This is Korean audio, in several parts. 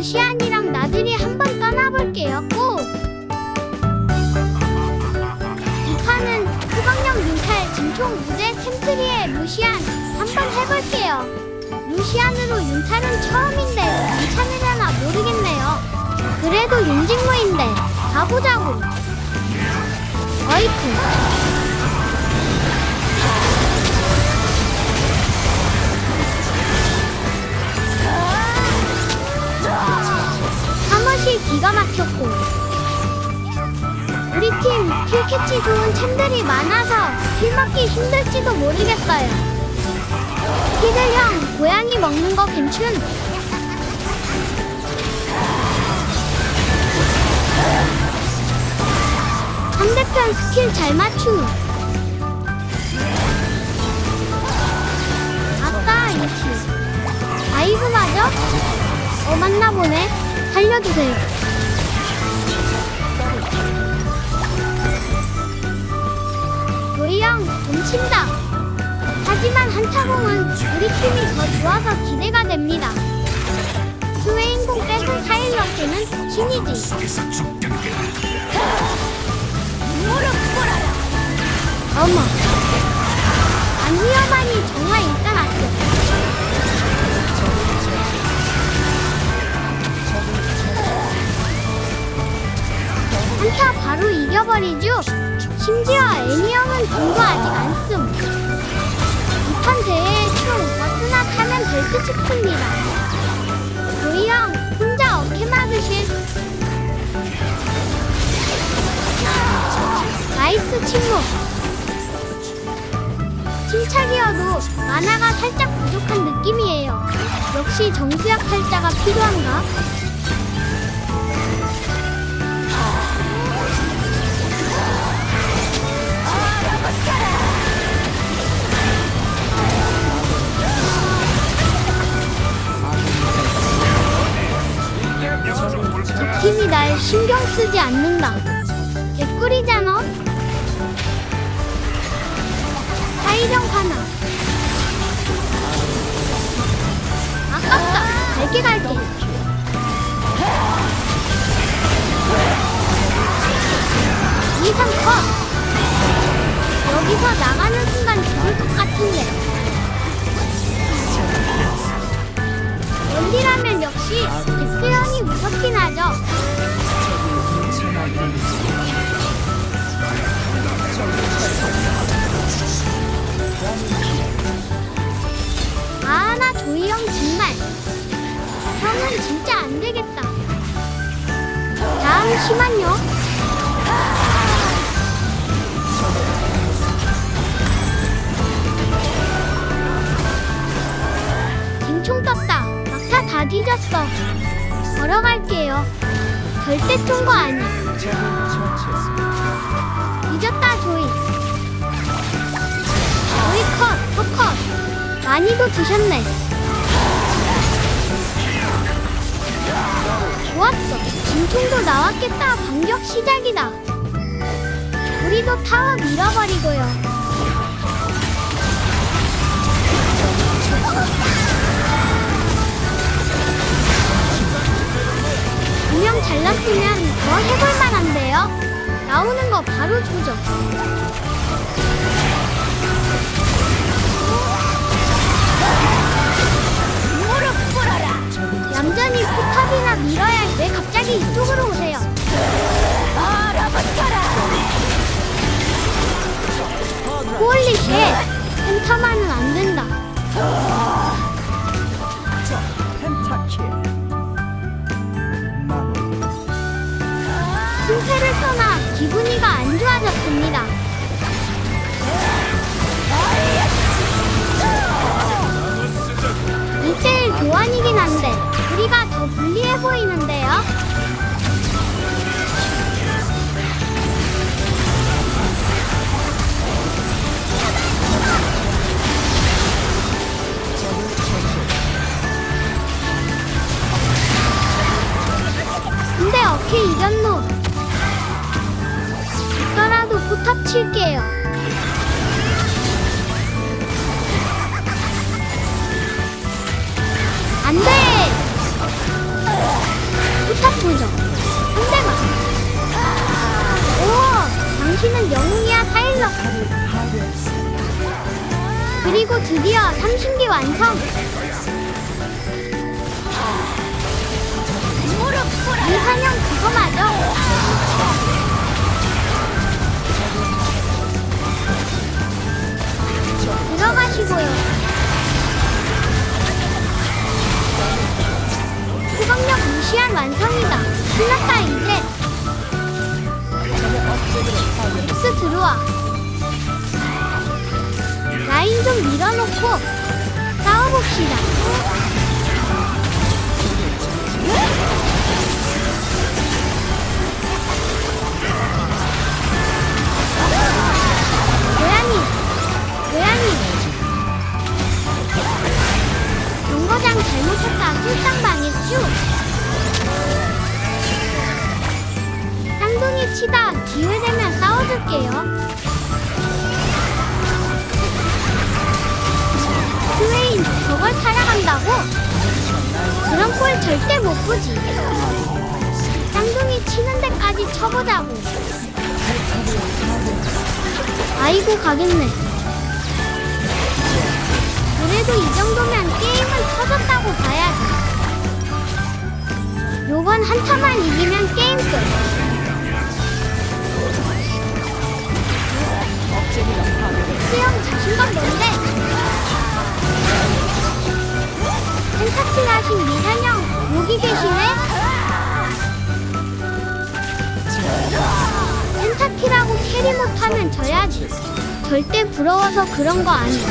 루시안이랑 나들이 한번 떠나볼게요. 꼭! 이 판은 후광역 윤탈 진총 무대 템트리의 루시안 한번 해볼게요. 루시안으로 윤탈은 처음인데 괜찮으려나 모르겠네요. 그래도 용직무인데 가보자고. 어이쿠. 막혔고 우리 팀 킬캐치 좋은 챔들이 많아서 킬 맞기 힘들지도 모르겠어요. 피들 형 고양이 먹는 거 괜춘? 상대편 스킬 잘 맞추. 아까 이키 아이브 맞아? 어 맞나 보네. 살려주세요 도희 형좀 친다. 하지만 한타공은 우리 팀이 더 좋아서 기대가 됩니다. 스웨인공 뺏은 사일런트는 신이지. 어머. 안 위험하니 정말 일단 아껴 한타 바로 이겨버리죠. 심지어 애니 형은 돈도 아직 안 씀. 이판 대회에 총 버스나 타면 될 듯 싶습니다. 도희 형 혼자 어깨 막으실. 나이스 침묵. 침착이어도 만화가 살짝 부족한 느낌이에요. 역시 정수약 팔자가 필요한가? 신경 쓰지 않는다. 개꿀이잖아. 사이령 하나. 아깝다. 갈게 갈게. 이상 컷. 형은 진짜 안 되겠다. 다음 심한요. 김총 떴다. 막타 다 뒤졌어. 걸어갈게요. 절대 쫀거 아니. 잊었다 조이. 조이 컷, 컷, 컷. 많이도 드셨네. 좋았어. 진통도 나왔겠다. 반격 시작이다. 우리도 타워 밀어버리고요. 분명 잘났으면 더 해볼 만한데요. 나오는 거 바로 조져. 얌전히 포탑이나 밀어야 할왜 갑자기 이쪽으로 오세요? 홀리 쉣! 펜타만은 안 된다. 승패를 떠나 기분이가 안 좋아졌습니다. 일대일 교환이긴 한데 우리가 더 불리해 보이는데요. 근데 어케 이겼노. 있더라도 포탑 칠게요. 당신은 영웅이야 타일러. 그리고 드디어 삼신기 완성. 이 사냥 그거 맞아 놓고 싸워봅시다. 고양이 고양이. 정거장 잘못했다. 술상 당했슈. 쌍둥이 치다. 기회 되면 싸워줄게요 타라간다고? 그런 꼴 절대 못 보지. 쌍둥이 치는 데까지 쳐보자고. 아이고 가겠네. 그래도 이 정도면 게임은 터졌다고 봐야지. 요번 한타만 이기면 게임 끝. 수영 자신감 뭔데? 펜타킬 하신 미사형 여기 계시네? 펜타킬하고 캐리 못하면 져야지. 절대 부러워서 그런 거 아니야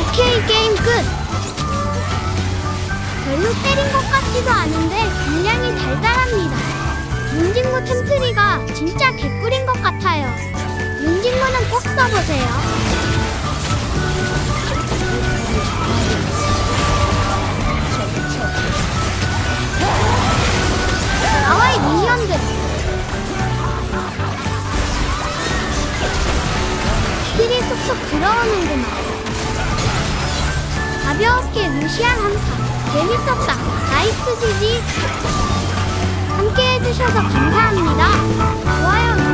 오케이 게임 끝. 별로 때린 것 같지도 않은데 분량이 달달합니다. 윤진무 템트리가 진짜 개꿀인 것 같아요 윤진무는 꼭 써보세요. 나와 이 미니언들. 힐이 쏙쏙 들어오는구만 가볍게 무시한 한타 재밌었다. 나이스 지지. 함께 해주셔서 감사합니다. 좋아요